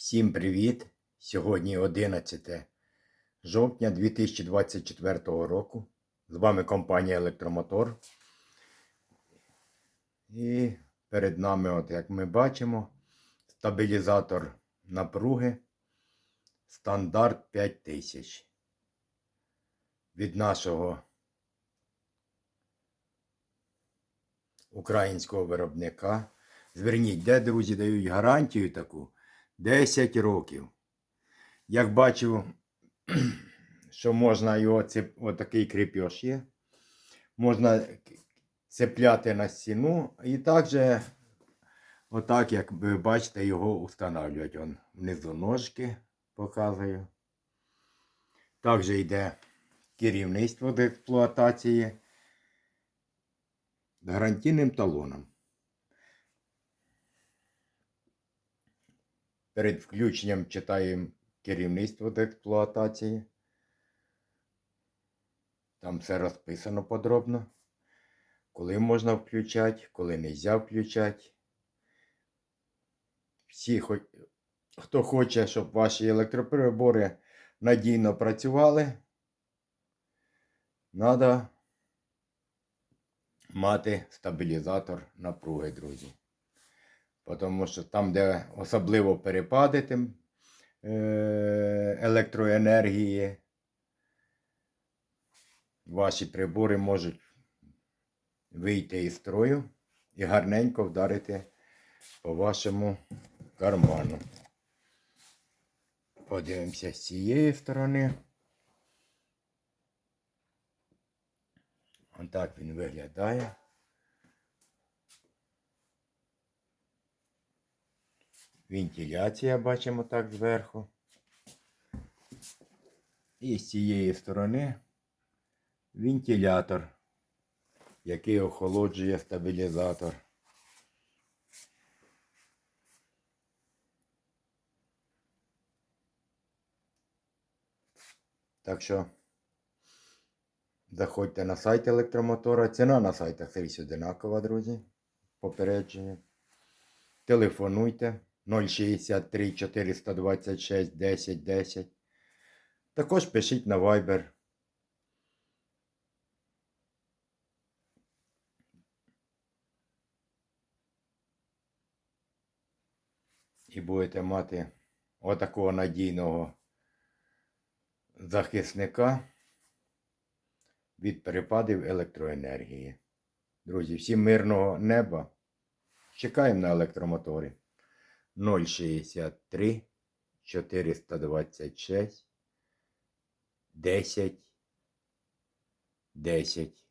Всім привіт! Сьогодні 11 жовтня 2024 року. З вами компанія Електромотор. І перед нами, от як ми бачимо, стабілізатор напруги стандарт 5000 від нашого українського виробника. Зверніть, де друзі дають гарантію таку 10 років. Як бачу, що можна його цеп... отакий кріпеж є. Можна цепляти на стіну і також, отак, як ви бачите, його встановлювати. Он внизу ножки показую. Також йде керівництво до експлуатації гарантійним талоном. Перед включенням читаємо керівництво до експлуатації. Там все розписано подробно. Коли можна включати, коли не можна включати. Всі, хто хоче, щоб ваші електроприбори надійно працювали, треба мати стабілізатор напруги, друзі. Тому що там, де особливо перепади тим, е, електроенергії, ваші прибори можуть вийти із строю і гарненько вдарити по вашому карману. Подивимося з цієї сторони. Отак він виглядає. Вентиляція бачимо так зверху. І з цієї сторони вентилятор, який охолоджує стабілізатор. Так що заходьте на сайт електромотора. Ціна на сайтах скрізь одинакова, друзі. Попередження. Телефонуйте 063 426 10 10. Також пишіть на Viber. І будете мати отакого надійного захисника від перепадів електроенергії. Друзі, всім мирного неба. Чекаємо на електромоторі. 063 426 10 10